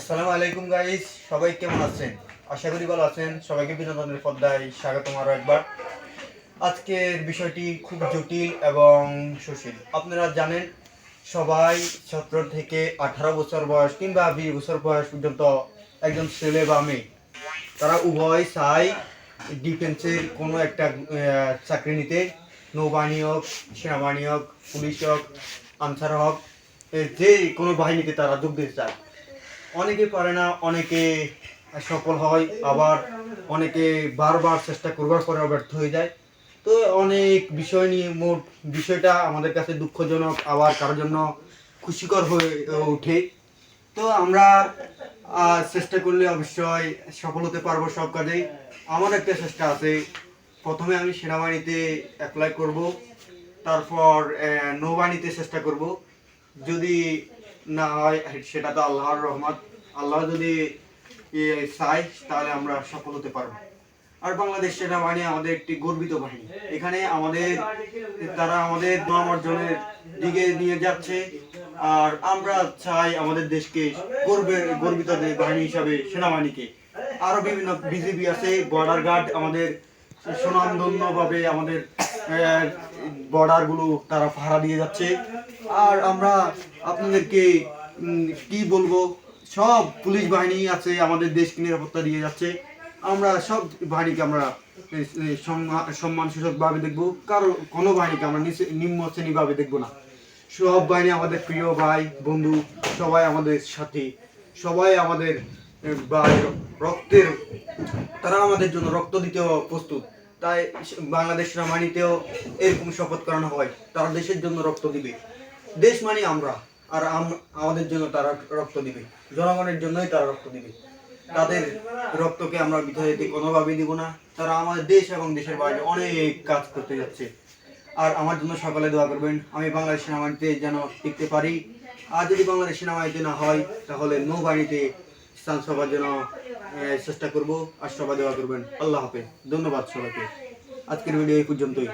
আসসালামু আলাইকুম গাইস সবাই কেমন আছেন? আশা করি ভালো আছেন। সবাইকে বিনোদনের পর্দায় স্বাগতম আরও একবার। আজকের বিষয়টি খুব জটিল এবং সুশীল। আপনারা জানেন, সবাই সতেরো থেকে আঠারো বছর বয়স কিংবা বিশ বছর বয়স পর্যন্ত একজন ছেলে বা মেয়ে, তারা উভয় চাই ডিফেন্সের কোনো একটা চাকরি নিতে, নৌবাহিনী হোক, সেনাবাহিনী হোক, পুলিশ হোক, আনসার হোক যে কোনো বাহিনীতে তারা যোগ দিতে চায়। অনেকে পারে না, অনেকে সফল হয়, আবার অনেকে বারবার চেষ্টা করবার পরে ব্যর্থ হয়ে যায়। তো অনেক বিষয় নিয়ে মোট বিষয়টা আমাদের কাছে দুঃখজনক, আবার কারোর জন্য খুশিকর হয়ে ওঠে। তো আমরা চেষ্টা করলে অবশ্যই সফল হতে পারব সব কাজেই আমার একটা চেষ্টা আছে। প্রথমে আমি সেনাবাহিনীতে অ্যাপ্লাই করব, তারপর নৌবাহিনীতে চেষ্টা করব। যদি না হয়, সেটা তো আল্লাহর রহমত। আল্লাহ যদি চায়, তাহলে আমরা সফল হতে পারব। আর বাংলাদেশ সেনাবাহিনী আমাদের একটি গর্বিত বাহিনী। এখানে আমাদের, তারা আমাদের নাম অর্জনের দিকে নিয়ে যাচ্ছে। আর আমরা চাই আমাদের দেশকে গর্বের গর্বিত বাহিনী হিসাবে সেনাবাহিনীকে। আরও বিভিন্ন বিজিবি আছে, বর্ডার গার্ড আমাদের সুনামধন্যভাবে আমাদের বর্ডারগুলো তারা পাহারা দিয়ে যাচ্ছে। আর আমরা আপনাদেরকে কি বলব, সব পুলিশ বাহিনী আছে, আমাদের দেশকে নিরাপত্তা দিয়ে যাচ্ছে। আমরা সব বাহিনীকে আমরা সম্মান সূচকভাবে দেখব। কারও, কোনো বাহিনীকে আমরা নিচে- নিম্ন শ্রেণীভাবে দেখব না। সব বাহিনী আমাদের প্রিয় ভাই, বন্ধু, সবাই আমাদের সাথে, সবাই আমাদের ভাই, রক্তের, তারা আমাদের জন্য রক্ত দিতেও প্রস্তুত। তাই বাংলাদেশ সেনাবাহিনীতেও এরকম শপথ করানো হয়। তারা দেশের জন্য রক্ত দিবে। দেশ মানে আমরা, আর আম- আমাদের জন্য তারা রক্ত দিবে। জনগণের জন্যই তারা রক্ত দিবে। তাদের রক্তকে আমরা বৃথা যেতে কোনোভাবেই দিব না। তারা আমাদের দেশ এবং দেশের বাইরে অনেক কাজ করতে যাচ্ছে। আর আমার জন্য সকালে দোয়া করবেন, আমি বাংলাদেশ সেনাবাহিনীতে যেন টিকতে পারি। আর যদি বাংলাদেশ সেনাবাহিনীতে না হয়, তাহলে নৌবাহিনীতে স্থান সবার জন্য চেষ্টা করব আর সবাই দেওয়া করবেন। আল্লাহ হাফেজ। ধন্যবাদ সবাইকে। আজকের ভিডিও এই পর্যন্তই।